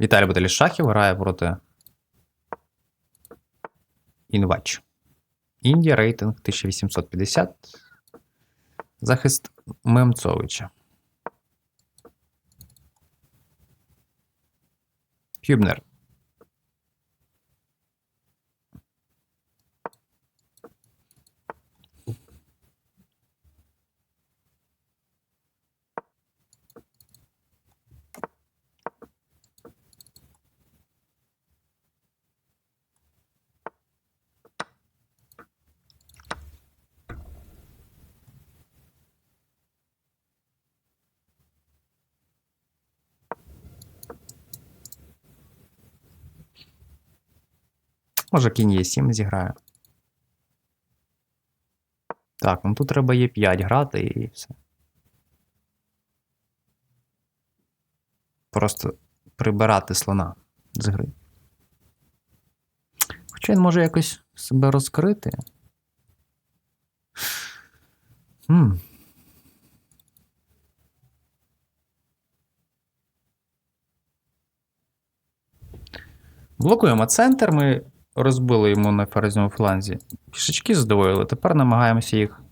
Віталій Баталій Шахів грає проти Інвач. Індія рейтинг 1850. Захист Мемцовича. Хюбнер. Може, кінь є 7 зіграє. Так, ну тут треба є 5 грати і все. Просто прибирати слона з гри. Хоча він може якось себе розкрити. Хм. Блокуємо центр. Ми розбили йому на ферзьовому фланзі. Пішечки здвоїли. Тепер намагаємося їх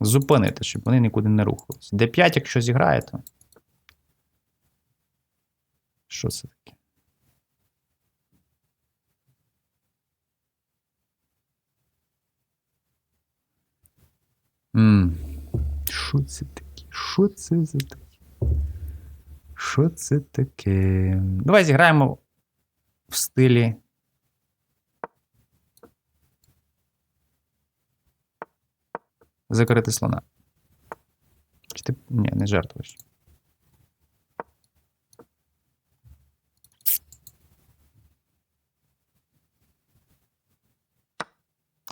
зупинити, щоб вони нікуди не рухалися. Д5, якщо зіграє, то. Що це таке? Що це таке? Що це за таке? Що це таке? Давай зіграємо в стилі. Закрити слона. Чи ти. Ні, не жертвуєш.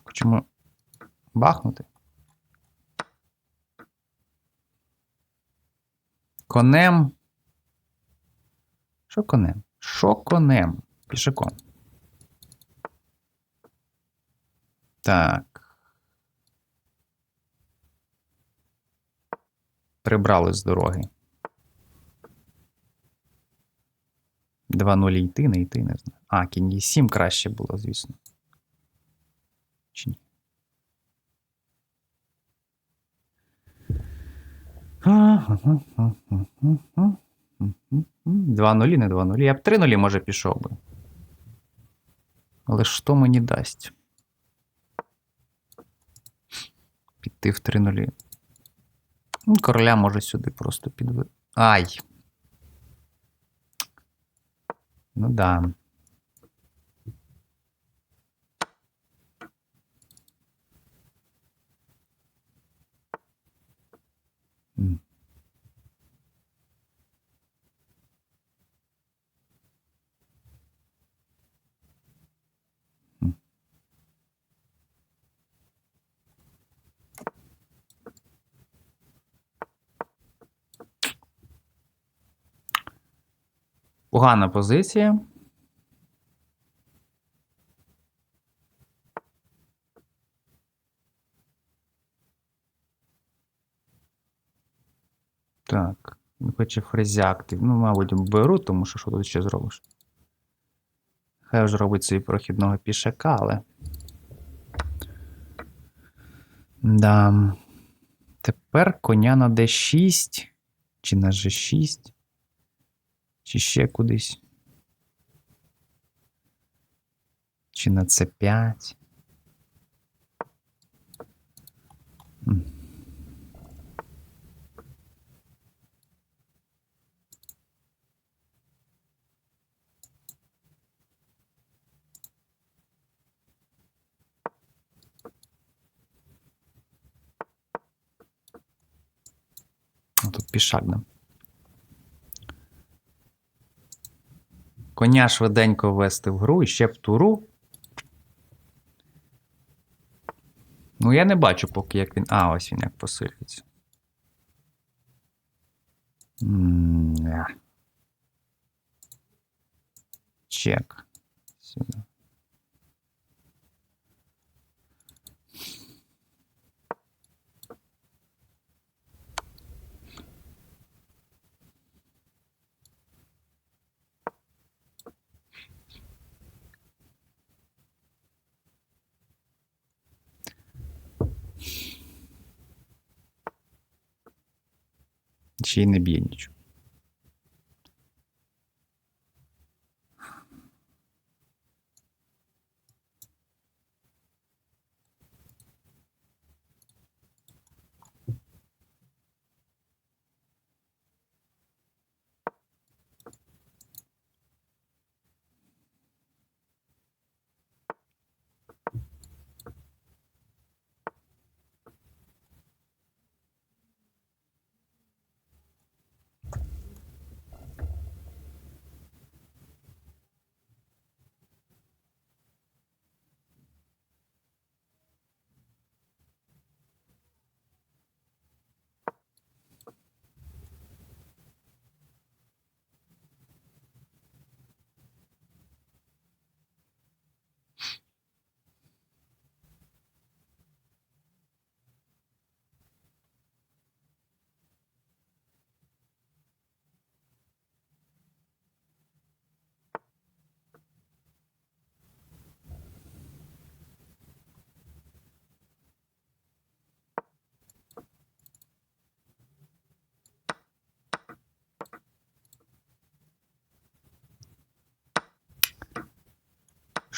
Хочемо бахнути. Конем. Що конем? Що конем? Пішаком. Так. Прибрали з дороги. 2-0 йти, не йти, не знаю. А, кінь є 7 краще було, звісно. Чи ні? Два нулі, не два нулі. Я б три нулі, може, пішов би. Але що мені дасть? Піти в три нулі. Ну, короля може сюди просто підвести. Ай! Ну да. Погана позиція. Так, не хоче фрезяк. Ну, мабуть, беру, тому що що тут ще зробиш? Хай вже робить собі прохідного пішака, але. Да. Тепер коня на D6 чи на G6. Чи ще кудись. Чи на С5. М. А Тут пішак, да. Коня швиденько ввести в гру і ще в туру. Ну, я не бачу поки, як він. А, ось він як посилюється. Чек. Сюди. Чи не б'є нічого.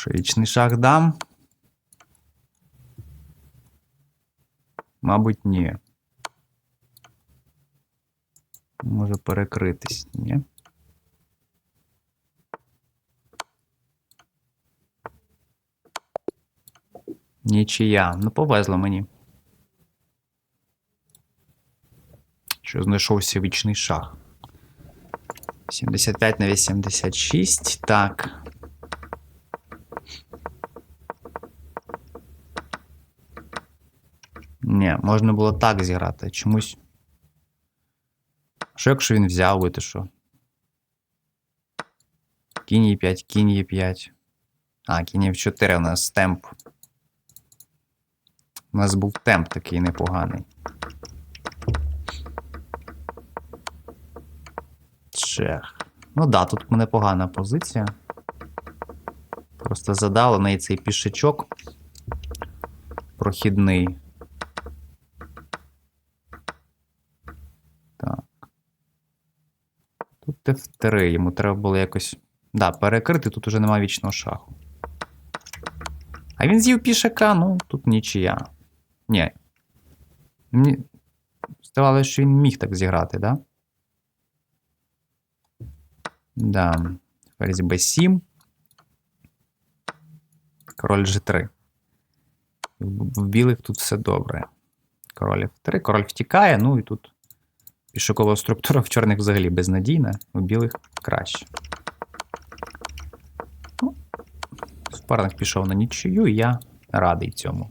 Що, вічний шах дам? Мабуть, ні. Може перекритись, ні? Нічия. Ну, повезло мені. Що знайшовся вічний шах. 75 на 86. Так. Ні, можна було так зіграти. Чомусь. Що якщо він взяв би, то що? Кінь є 5, кінь є 5. А, кінь є 4 у нас темп. У нас був темп такий непоганий. Чех. Ну да, тут у мене погана позиція. Просто задали неї цей пішечок прохідний. Тут F3. Йому треба було якось. Да, перекрити, тут уже немає вічного шаху. А він з'їв пішака, ну, тут нічия. Ні. Мені здавалося, що він міг так зіграти, да? Да. Ферзь B7. Король G3. В в білих тут все добре. Король F3, король втікає, ну і тут пішокова структура в чорних взагалі безнадійна, у білих краще. Ну, Суперник пішов на нічию, і я радий цьому.